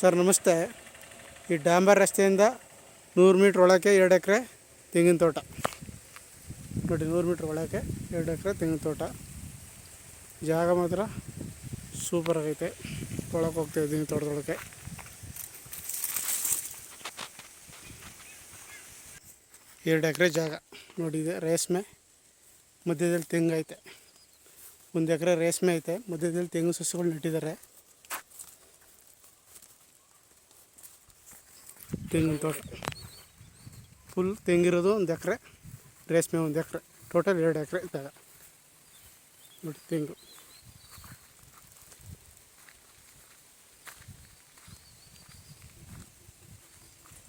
Sir, ನಮಸ್ತೆ. ಈ ಡಾಂಬರ್ ರಸ್ತೆಯಿಂದ ನೂರು ಮೀಟ್ರ್ ಒಳಕ್ಕೆ ಎರಡು ಎಕರೆ ತೆಂಗಿನ ತೋಟ. ನೋಡಿ, ನೂರು ಮೀಟ್ರ್ ಒಳಕ್ಕೆ ಎರಡು ಎಕರೆ ತೆಂಗಿನ ತೋಟ. ಜಾಗ ಮಾತ್ರ ಸೂಪರ್ ಆಗೈತೆ. ಒಳಗೆ ಹೋಗ್ತೇವೆ ತೆಂಗಿನ ತೋಟದೊಳಕ್ಕೆ. ಎರಡು ಎಕರೆ ಜಾಗ. ನೋಡಿದೆ ರೇಷ್ಮೆ. ಮಧ್ಯದಲ್ಲಿ ತೆಂಗು ಐತೆ ಒಂದು ಎಕರೆ ರೇಷ್ಮೆ ಐತೆ. ಮಧ್ಯದಲ್ಲಿ ತೆಂಗು ಸಸ್ಯಗಳು ನೆಟ್ಟಿದ್ದಾರೆ. ತೆಂಗಿನ ತೋಟ. ಫುಲ್ ತೆಂಗಿರೋದು ಒಂದು ಎಕರೆ, ರೇಷ್ಮೆ ಒಂದು ಎಕರೆ, ಟೋಟಲ್ ಎರಡು ಎಕರೆ ಜಾಗ ನೋಡಿ ತೆಂಗು.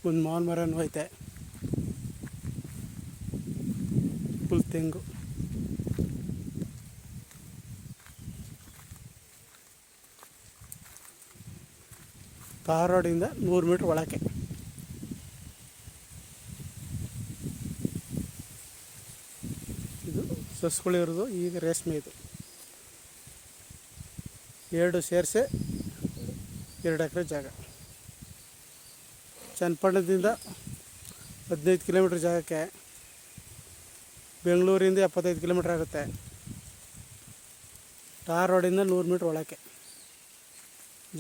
ಒಂದು ಮಾವಿನ ಮರನೂ ಐತೆ. ಫುಲ್ ತೆಂಗು. ಧಾರವಾಡಿಂದ ನೂರು ಮೀಟ್ರ್ ಒಳಕ್ಕೆ. ಇದು ಸಸ್ಗಳಿರೋದು ಈಗ ರೇಷ್ಮೆ ಇದು. ಎರಡು ಸೇರಿಸಿ ಎರಡು ಎಕರೆ ಜಾಗ. ಚನ್ನಪಟ್ಟಣದಿಂದ ಹದಿನೈದು ಕಿಲೋಮೀಟ್ರ್ ಜಾಗಕ್ಕೆ, ಬೆಂಗಳೂರಿಂದ ಎಪ್ಪತ್ತೈದು ಕಿಲೋಮೀಟ್ರ್ ಆಗುತ್ತೆ. ಟಾರ್ ರೋಡಿಂದ ನೂರು ಮೀಟ್ರ್ ಒಳಕ್ಕೆ.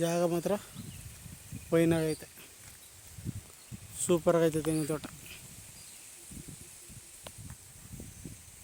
ಜಾಗ ಮಾತ್ರ ಫೈನಾಗೈತೆ ಸೂಪರಾಗೈತೆ ತೆಂಗಿನ ತೋಟ.